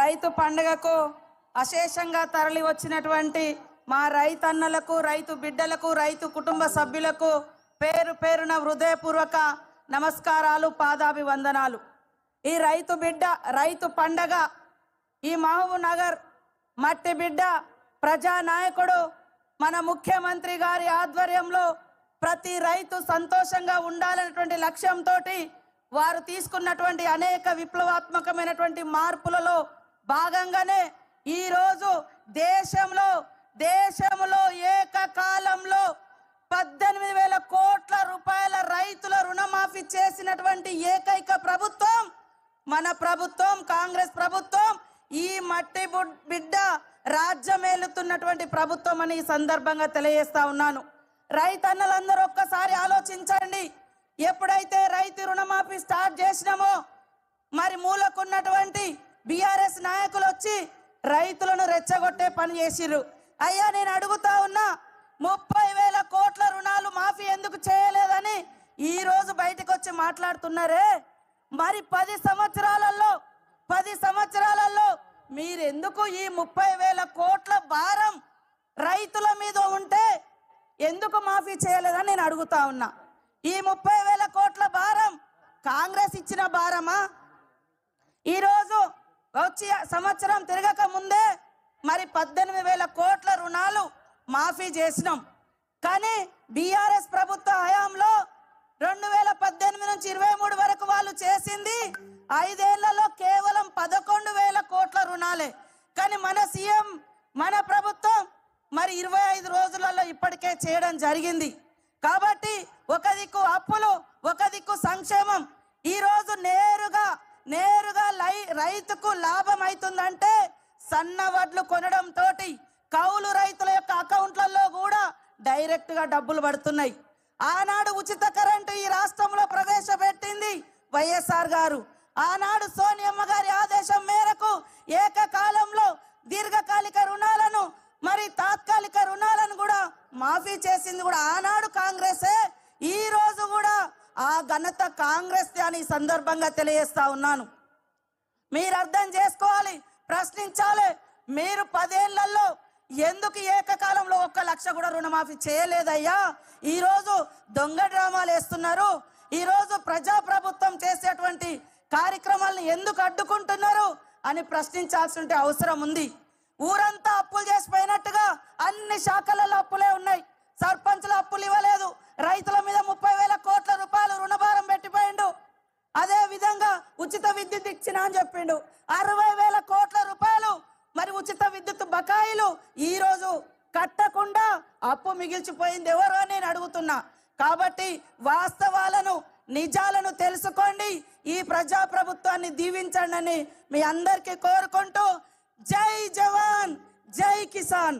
రైతు పండుగకు అశేషంగా తరలి వచ్చినటువంటి మా రైతన్నలకు రైతు బిడ్డలకు రైతు కుటుంబ సభ్యులకు పేరు పేరున హృదయపూర్వక నమస్కారాలు పాదాభివందనాలు. ఈ రైతు బిడ్డ రైతు పండగ ఈ మహబూబ్ నగర్ మట్టి బిడ్డ ప్రజానాయకుడు మన ముఖ్యమంత్రి గారి ఆధ్వర్యంలో ప్రతి రైతు సంతోషంగా ఉండాలనేటువంటి లక్ష్యంతో వారు తీసుకున్నటువంటి అనేక విప్లవాత్మకమైనటువంటి మార్పులలో భాగంగానే ఈరోజు దేశంలో దేశంలో ఏకకాలంలో పద్దెనిమిది వేల కోట్ల రూపాయల రైతుల రుణమాఫీ చేసినటువంటి ఏకైక ప్రభుత్వం మన ప్రభుత్వం కాంగ్రెస్ ప్రభుత్వం ఈ మట్టి బుడ్- బిడ్డ రాజ్యమేలుతున్నటువంటి ప్రభుత్వం అని ఈ సందర్భంగా తెలియజేస్తా ఉన్నాను. రైతన్నలందరూ ఒక్కసారి ఆలోచించండి. ఎప్పుడైతే రైతు రుణమాఫీ స్టార్ట్ చేసినామో మరి మూలకున్నటువంటి బీఆర్ఎస్ నాయకులు వచ్చి రైతులను రెచ్చగొట్టే పని చేసిర్రు. అయ్యా నేను అడుగుతా ఉన్నా ముప్పై వేల కోట్ల రుణాలు మాఫీ ఎందుకు చేయలేదని ఈ రోజు బయటకు వచ్చి మాట్లాడుతున్నారే? మరి పది సంవత్సరాలలో పది సంవత్సరాలలో మీరెందుకు ఈ ముప్పై వేల కోట్ల భారం రైతుల మీద ఉంటే ఎందుకు మాఫీ చేయలేదని నేను అడుగుతా ఉన్నా. ఈ ముప్పై వేల కోట్ల భారం కాంగ్రెస్ ఇచ్చిన భారమా? ఈరోజు వచ్చి సంవత్సరం తిరగక ముందే మరి పద్దెనిమిది వేల కోట్ల రుణాలు మాఫీ చేసినాం. కానీ బీఆర్ఎస్ ప్రభుత్వ హయాంలో రెండు వేల పద్దెనిమిది నుంచి ఇరవై మూడు వరకు వాళ్ళు చేసింది ఐదేళ్ళలో కేవలం పదకొండు వేల కోట్ల రుణాలే. కానీ మన సీఎం మన ప్రభుత్వం మరి ఇరవై ఐదు రోజులలో ఇప్పటికే చేయడం జరిగింది. కాబట్టి ఒక దిక్కు అప్పులు ఒక దిక్కు సంక్షేమం. ఈరోజు నేరుగా నేరుగా లై రైతుకు లాభం అవుతుందంటే సన్న వడ్లు కొనడం తోటి కౌలు రైతుల యొక్క అకౌంట్లలో కూడా డైరెక్ట్గా డబ్బులు పడుతున్నాయి. ఆనాడు ఉచిత కరెంటు ఈ రాష్ట్రంలో ప్రవేశపెట్టింది వైఎస్ఆర్ గారు. ఆనాడు సోనియమ్మ గారి ఆదేశం మేరకు ఏకకాలంలో దీర్ఘకాలిక రుణాలను మరి తాత్కాలిక రుణాలను కూడా మాఫీ చేసింది కూడా ఆనాడు కాంగ్రెసే. ఈ రోజు కూడా ఆ ఘనత కాంగ్రెస్ అని సందర్భంగా తెలియజేస్తా ఉన్నాను. మీరు అర్థం చేసుకోవాలి ప్రశ్నించాలి. మీరు పదేళ్ళలో ఎందుకు ఏకకాలంలో ఒక్క లక్ష కూడా రుణమాఫీ చేయలేదయ్యా? ఈరోజు దొంగ డ్రామాలు వేస్తున్నారు. ఈరోజు ప్రజాప్రభుత్వం చేసేటువంటి కార్యక్రమాలను ఎందుకు అడ్డుకుంటున్నారు అని ప్రశ్నించాల్సిన అవసరం ఉంది. ఊరంతా అప్పులు చేసిపోయినట్టుగా అన్ని శాఖలలో అప్పులే ఉన్నాయి. సర్పంచులు అప్పులు ఇవ్వలేదు. రైతుల మీద ముప్పై వేల కోట్ల రూపాయలు రుణభారం పెట్టిపోయిండు. అదే విధంగా ఉచిత విద్యుత్ ఇచ్చిన అని చెప్పిండు. అరవై వేల కోట్ల రూపాయలు మరి ఉచిత విద్యుత్ బకాయిలు ఈ రోజు కట్టకుండా అప్పు మిగిల్చిపోయింది ఎవరు అని నేను అడుగుతున్నా. కాబట్టి వాస్తవాలను నిజాలను తెలుసుకోండి. ఈ ప్రజా ప్రభుత్వాన్ని దీవించండి అని మీ అందరికీ కోరుకుంటూ జై జవాన్ జై కిసాన్.